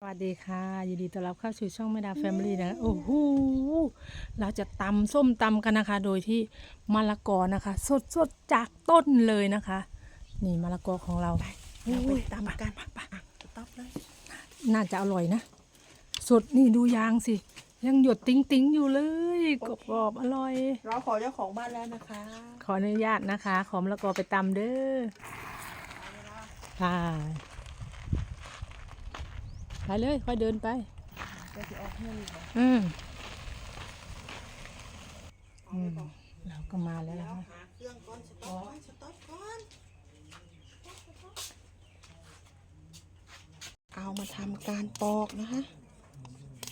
สวัสดีค่ะยินดีต้อนรับเข้าสู่ช่องแม่ดาแฟมิลี่นะโอ้โหเราจะตำส้มตำกันนะคะ โดยที่มะละกอนะคะ สดสดๆจากต้นเลยนะคะ นี่มะละกอของเราเราไปอุ้ยตำกันปะต๊อบเลยน่าจะอร่อยนะ สดนี่ดูยางสิ ยังหยดติ้งติ้งๆอยู่เลยกรอบๆอร่อย เราขอเจ้าของบ้านแล้วนะคะ ขออนุญาตนะคะ ขอมะละกอไปตำเด้อค่ะ ไปเลย ค่อยเดินไปจะจะออกเงินเหรออืมเอาไปก่อนเราก็มาแล้วนะคะหาเครื่องก่อนสต๊อกก่อนสต๊อกก่อนเอามาทำการปอกนะคะ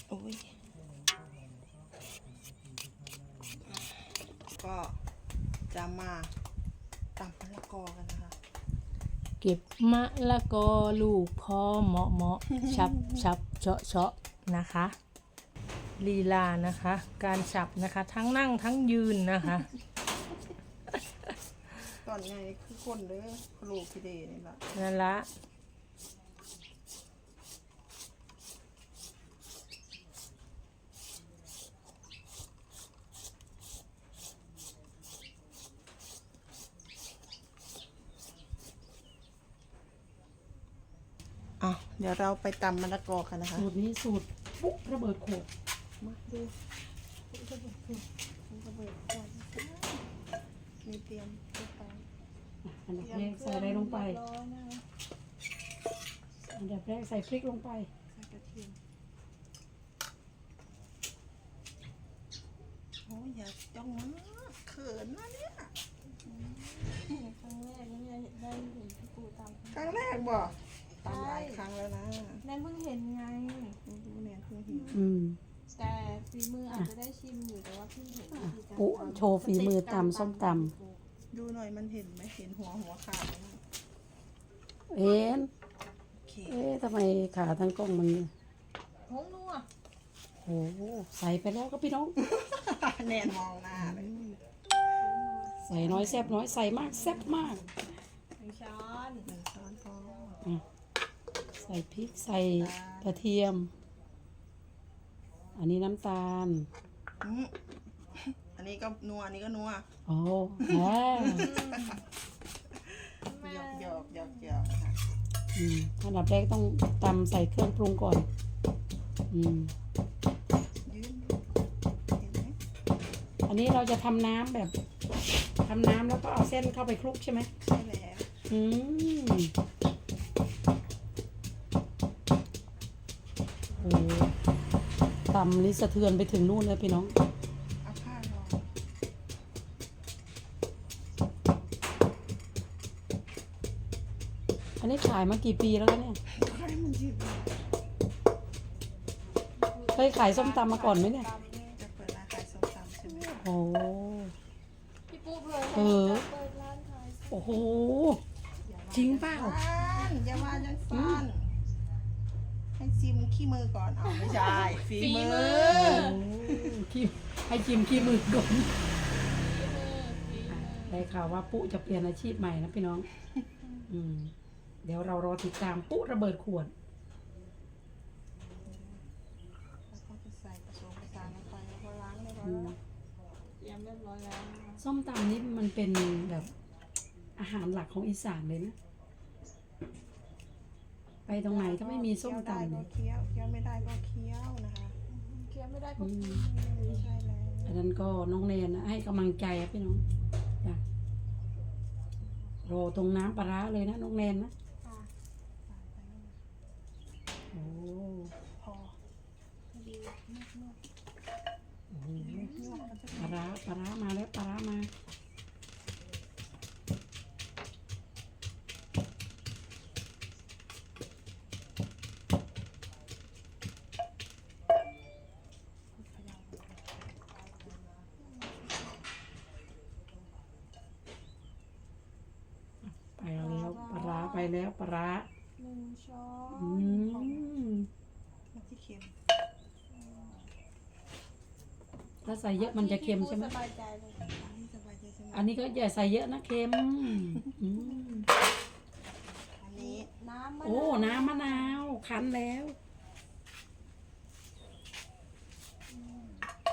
โอ้ยก็จะมาตำมะละกอกันนะคะ เก็บมะละกอลูกพอเหมาะเหมาะชับชับเฉาะเฉาะนะคะลีลานะคะ การฉับนะคะ ทั้งนั่งทั้งยืนนะคะ ตอนไงคือคนเด้อครูพี่เดนี่ละนั่นละ เดี๋ยวเราไปตำมะละกอกันนะคะ สูตรนี้สูตรปุ๊บระเบิดโขกมาดูระเบิดก่อนระเบิดก่อนมีเตรียมเรียบร้อยอันดับแรกใส่อะไรลงไป อันดับแรกใส่พริกลงไป ใส่กระเทียมโอ้ยอย่าจ้องนะเขินนะเนี่ยครั้งแรกนี่ได้เห็นพี่ปูตามครั้งแรกบ่ ตำหลายครั้งแล้วนะแนนเพิ่งเห็นไง ไม่รู้เนี่ยเพิ่งเห็นอืมแต่ฝีมืออาจจะได้ชิมอยู่แต่ว่าเพิ่งเห็นวิธีการปุ๊โชว์ฝีมือตำส้มตดูหน่อยมันเห็นไหมเห็นหัวหัวขาดไหมเอ็นโอเคเอ๊ะทำไมขาทั้งกล้องมันหงนัวโอ้โหใส่ไปแล้วก็พี่น้อง แนนมองหน้าเลยใส่น้อยแซบน้อยใส่มากแซบมากหนึ่งช้อนหนึ่งช้อนพอ ใส่พริกใส่กระเทียม อันนี้น้ำตาล อืมอันนี้ก็นัว อันนี้ก็นัว โอ้แหมหยอกหยอกหยอกหยอกค่ะอืมอันดับแรกต้องตำใส่เครื่องปรุงก่อน อืม ยืนเห็นไหมอันนี้เราจะทำน้ำแบบทำน้ำแล้วก็เอาเส้นเข้าไปคลุกใช่ไหมใช่แล้วอืม ตำนี่สะเทือนไปถึงนู่นเลยพี่น้องเอาผ้ารองอันนี้ขายมากี่ปีแล้วคะเนี่ยก็ให้มันยืดเคยขายส้มตำมาก่อนไหมเนี่ย จะเปิดร้านขายส้มตำใช่ไหมโอ้พี่ปูเผยเออเปิดร้านขายโอ้โห จริงเปล่าสั้นอย่ามาจังสั้น ให้ซิมขี้มือก่อนเอาไม่ใช่ ฝีมือขี้ให้จิมขี้มือก่อนได้ข่าวว่าปุ๊จะเปลี่ยนอาชีพใหม่นะพี่น้อง อืม เดี๋ยวเรารอติดตามปุ๊ระเบิดขวด แล้วก็จะใส่ผสมผสานลงไปแล้วก็ล้างเรียบร้อยอืมเตรียมเรียบร้อยแล้วนะคะส้มตำนี่มันเป็นแบบอาหารหลักของอีสานเลยนะ ไปตรงไหนถ้าไม่มีส้มเคี้ยวได้ตำก็เนี่ยเคี้ยวเคี้ยวไม่ได้ก็เคี้ยวนะคะเคี้ยวไม่ได้ก็อืมไม่ใช่แล้วอันนั้นก็น้องแนนนะให้กำลังใจอะพี่น้องจ้ะรอตรงน้ำปลาร้าเลยนะน้องแนนนะค่ะโอ้พอดีมากโอ้โหปลาร้าปลาร้ามาแล้วปลาร้ามา ไปแล้วปลาร้าหนึ่งช้ออืนของมที่เค็มถ้าใส่เยอะมันจะเค็มใช่ไหมอันนี้ก็อย่าใส่เยอะนะเค็มอันนี้น้ำมะโอ้ นาวน้ำมะนาวคั้นแล้ว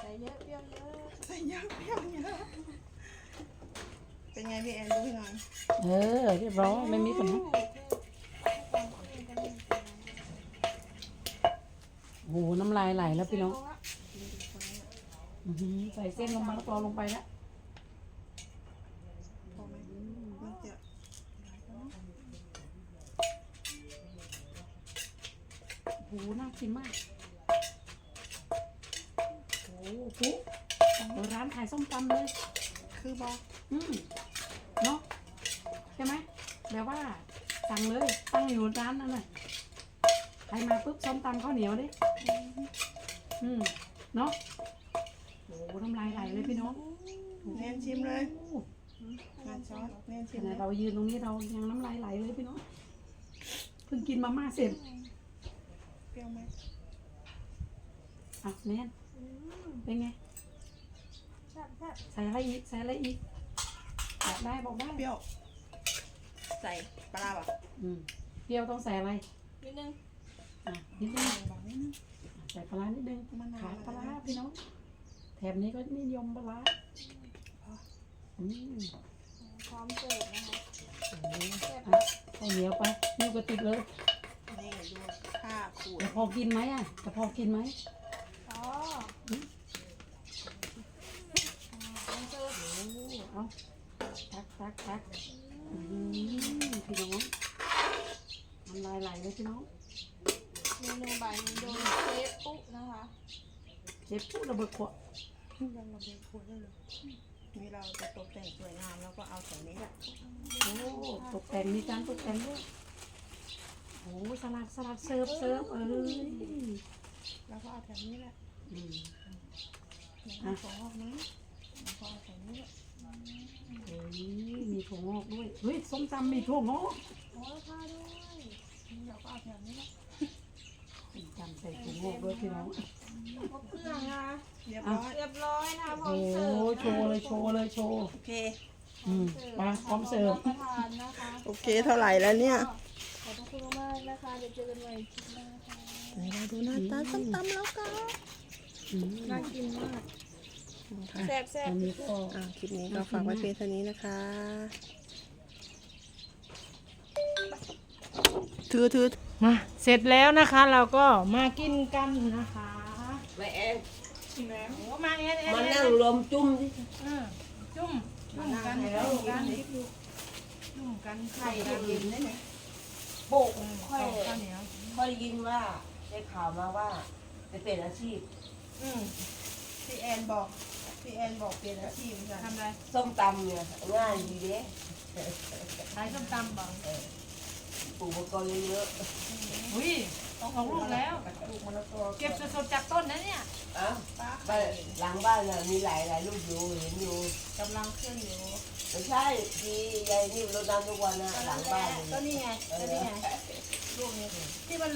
ใส่เยอะเปรี้ยวเยอะใส่เยอะเปรี้ยว ไงพี่แอนดูให้หน่อยเออเรียบร้อยไม่มีปัญหาโอ้โหน้ำลายไหลแล้วพี่น้องอื้อหือใส่เส้นลงมาแล้วกรอลงไปแล้วพอไหมมันจะโอ้โหน่ากินมากโอ้โหปุ๊เปิดร้านขายส้มตำเลย คือบอกอืม เนาะใช่ไหมแบบว่าสั่งเลยตั้งอยู่ร้านนั่นน่ะใครมาปุ๊บส้มตำข้าวเหนียวดิอืมเนาะโอ้โหน้ำลายไหลเลยพี่น้องแนนชิมเลยโอ้งานช้อนแนนขชิมนาเลดยเรายืนตรงนี้เรายังน้ำลายไหลเลยพี่น้องเพิ่งกินมาม่าเสร็จเปรี้ยวไหมอะแน่นเป็นไง แซ่บแซ่บใส่อะไรอีกใส่อะไรอีก บอกได้บอกได้เปรี้ยว ใส่ปลาร้าป่ะอืมเปรี้ยวต้องใส่อะไรนิดนึงอะนิดนึงบอกนิดนึงใส่ปลาร้านิดนึงมะนาวขาดปลาร้าพี่น้องแถบนี้ก็นิยมปลาร้าอืมพร้อมเสิร์ฟนะคะโอ้โหแซ่บอะข้าวเหนียวไปนิ้วกระติดเลยนี่ดูค่าขูดจะพอกินไหมอะจะพอกินไหมอ๋อพร้อมเสิร์ฟโอ้เอา ตักตักตักอืมพี่น้องน้ำลายไหลเลยพี่น้องเมนูบ่ายนี้โดยเชฟปุ๊นะคะเจ็บพูดระเบิดขวดยังเราเป็นขวดได้เลยนี่เราจะตกแต่งสวยงามแล้วก็เอาแต่นี้แหละโอ้ตกแต่งมีการตกแต่งด้วยโอ้สลัดสลัดเสิร์ฟเสิร์ฟเอ้ยแล้วก็เอาแต่นี้แหละอืมเอาของออกนะแล้วก็เอาแต่นี้แหละ เฮ้ยมีถั่วงอกด้วย เฮ้ยส้มตำมีถั่วงอกโอ้ยข้าวด้วยเราก็เอาแต่นี้แหละส้มตำใส่ถั่วงอกด้วยพี่น้องครบเครื่องนะคะเรียบร้อย เรียบร้อยนะคะพร้อโอ้มเสิร์ฟโชว์เลยโชว์เลยโชว์ โอเค อืมไปพร้อมเสิร์ฟประทานนะคะโอเคเท่าไหร่แล้วเนี่ยขอบคุณมากๆนะคะ เดี๋ยวเจอกันใหม่คลิปหน้าค่ะเดี๋ยวเราดูหน้าตาส้มตำแล้วกันอืมน่ากินมาก แซ่บแซ่บ อันนี้ก็ อ่าคลิปนี้ก็ฝากไว้เพียงเท่านี้นะคะ ถือถือ มาเสร็จแล้วนะคะเราก็มากินกันนะคะไม่แอนโอ้มาเอ็นเอ็นมาเอ็นั่งนรวมจุ่มที่เออจุ่มจุ่มกันจุ่มกันจุ่มกันไข่กันได้ไหมโป๊กค่ค่ออยยข้าวเหนียวค่อยได้ยินว่าได้ข่าวมาว่าจะเป็นอาชีพ อืมพี่แอนบอก พี่แอนบอกเปลี่ยนอาชีพเหมือนกันทำอะไรส้มตำเนี่ยง่ายดีเด้ขายส้มตำบ่ปลูกมะกอกเยอะอุ้ยต้องของลูกแล้วลูกมะละกอเก็บสดๆจากต้นนะเนี่ยๆอ้าวบ้านหลังบ้านน่ะมีหลายหลายลูกอยู่เห็นอยู่กำลังขึ้นอยู่ไม่ใช่ที่ยายนี่รดน้ำทุกวันนะหลังบ้านก็เนี่ยนี่ไงก็นี่ไงลูกนี้ที่มัน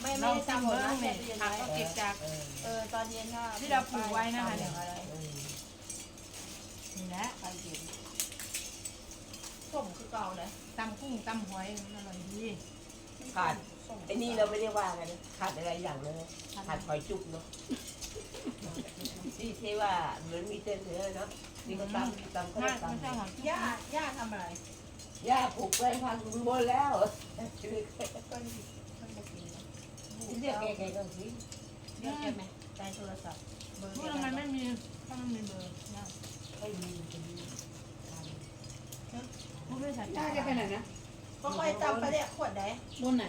ไม่ไม่เราได้จำทำหมดเบิ้นะงเนี่ยผักก็เก็บจากเออเออตอนเย็นค่ะที่เราปลูกไว้นะคะเนี่ยอะไรเออ นี่แหละไปกินส้มคือเก่าเลยตำกุ้งตำหอยอร่อยดีขาดไอ้นี่เราไม่ได้ว่ากันนะขาดอะไรอย่างเลยนะขาดหอยจุกเนาะที่ที่ว่าเหมือนมีเต้นเนื้อเนาะนี่ก็ตำตำก็น่าได้ไม่ใช่ตำหอยย่าย่าทำอะไรย่าปลูกไว้พังบนแล้วเพิ่นเพิ่นบอกกินนะที่เรียกแกแกก็สิเรียกแกไหมใจโทรศัพท์เบอร์พูดทำไมไม่มีถ้ามันมีเบอร์เนี่ยไม่มีจะมีพูดไม่ใช่ย่าแกไปไหนนะก็ค่อยตำไปเรียกขวดไหนบนไหน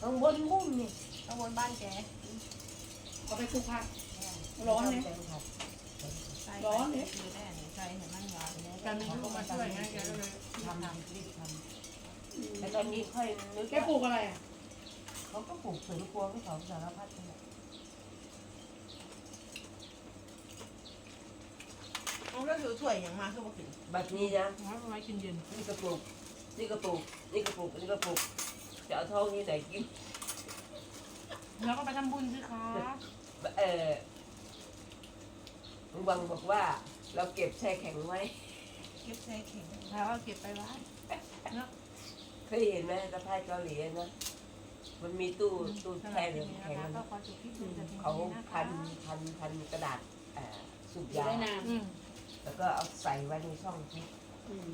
ข้างบนมุ้งนี่ตำบลบ้านแกเอาไปคลุกผักร้อนเนี่ยร้อนเนี่ยคือแน่ใส่เห็นมันหวานเนี่ยการมีลูกมาช่วยไงแกก็เลยทำทำรีบทำแต่ตอนนี้ค่อยนึกแกปลูกอะไรอะเขาก็ปลูกสวนครัวไม่สองสารพัดเลย เอาแล้วถือถ้วยอย่างมาคือบอกกินแบบนี้นะเอาไว้กินเย็นนี่ก็ปลูกนี่ก็ปลูกนี่ก็ปลูกนี่ก็ปลูกจะเอาท้องนี่ไหนกินแล้วก็ไปทำบุญสิคะเออลุงบังบอกว่าเราเก็บแช่แข็งไว้เก็บใส่เข่งแล้วก็เก็บไปไว้เนาะเคยเห็นไหมสะพายเกาหลีอะนะมันมีตู้ตู้สำหรับแช่ที่น้ำนี้แข็งนะคะอะก็นะขอจบที่ดูแต่เพียงเขานี้นะคะพันพันพันกระดาษเอ่อสูบอยู่ยาได้นานอืม แล้วก็เอาใส่ไว้ในช่องที่อืม